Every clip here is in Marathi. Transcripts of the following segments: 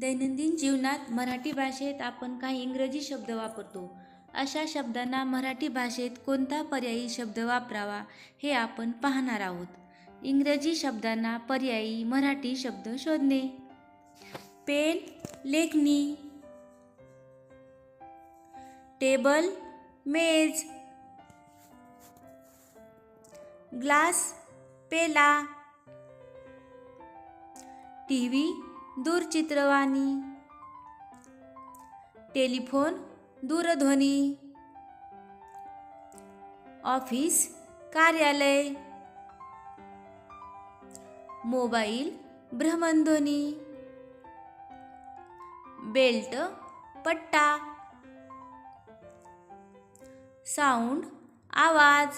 दैनंदिन जीवनात मराठी भाषेत आपण काही इंग्रजी शब्द वापरतो. अशा शब्दांना मराठी भाषेत कोणता पर्यायी शब्द वापरावा हे आपण पाहणार आहोत. इंग्रजी शब्दांना पर्यायी मराठी शब्द शोधणे. पेन लेखणी. टेबल मेज. ग्लास पेला. टी व्ही दूरचित्रवाणी. टेलिफोन दूरध्वनी. ऑफिस कार्यालय. मोबाईल भ्रमणध्वनी बेल्ट पट्टा. साऊंड आवाज.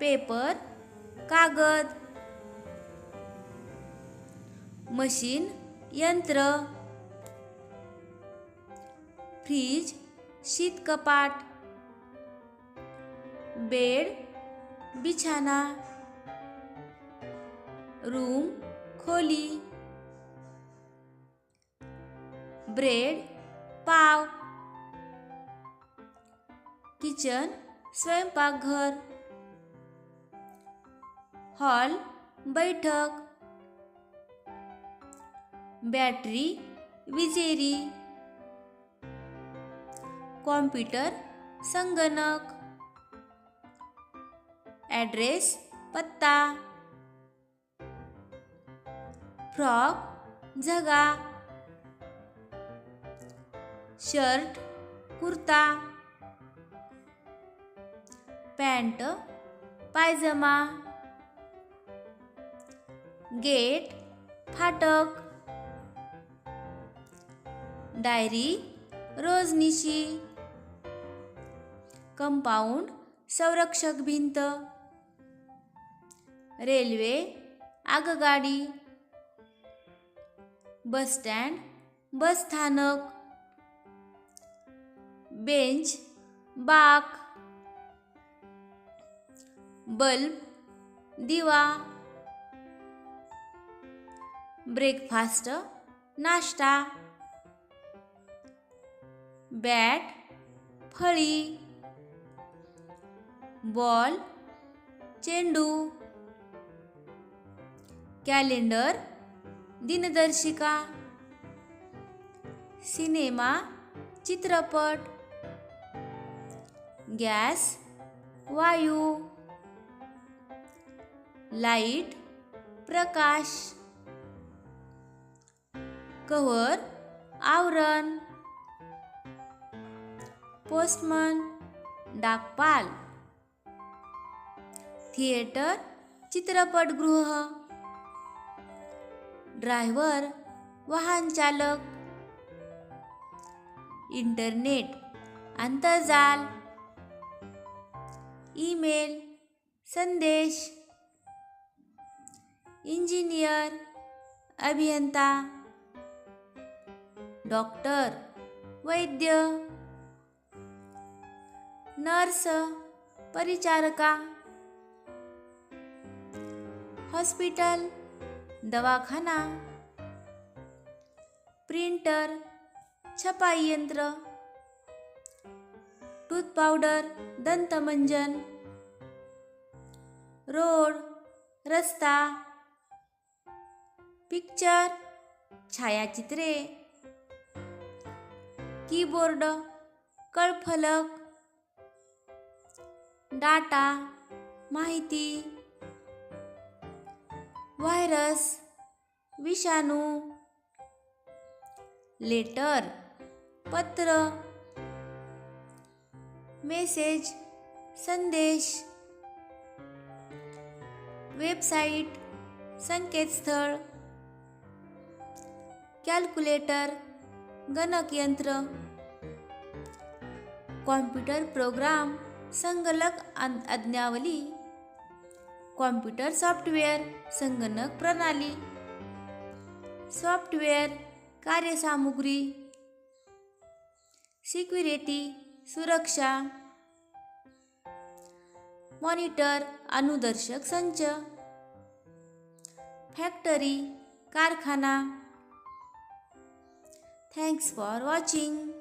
पेपर कागद. मशीन यंत्र फ्रीज शीतकपाट बेड बिछाना रूम खोली ब्रेड पाव किचन स्वयंपाकघर हॉल बैठक बॅटरी विजेरी कॉम्प्युटर संगणक ॲड्रेस पत्ता frock झगा shirt kurta pant pyjama gate फाटक. डायरी रोजनिशी कंपाऊंड संरक्षक भिंत रेल्वे आगगाडी बसस्टँड बसस्थानक बेंच बाक बल्ब दिवा ब्रेकफास्ट नाश्ता बॅट फळी बॉल चेंडू कॅलेंडर दिनदर्शिका सिनेमा चित्रपट गॅस वायू लाइट प्रकाश कव्हर आवरण. पोस्टमन डाकपाल थिएटर चित्रपटगृह. ड्रायव्हर वाहन चालक. इंटरनेट आंतरजाल ईमेल संदेश. इंजिनियर अभियंता. डॉक्टर वैद्य. नर्स परिचारका हॉस्पिटल दवाखाना प्रिंटर छपाई यंत्र टूथ पावडर दंतमंजन रोड रस्ता पिक्चर छायाचित्रे कीबोर्ड कळफलक डाटा माहिती व्हायरस विषाणू लेटर पत्र मेसेज संदेश वेबसाईट संकेतस्थळ कॅल्क्युलेटर गणकयंत्र कॉम्प्युटर प्रोग्राम संगणक आज्ञावली कॉम्प्युटर सॉफ्टवेअर संगणक प्रणाली. सॉफ्टवेअर कार्यसामुग्री. सिक्युरिटी सुरक्षा. मॉनिटर अनुदर्शक संच. फॅक्टरी कारखाना. Thanks for watching.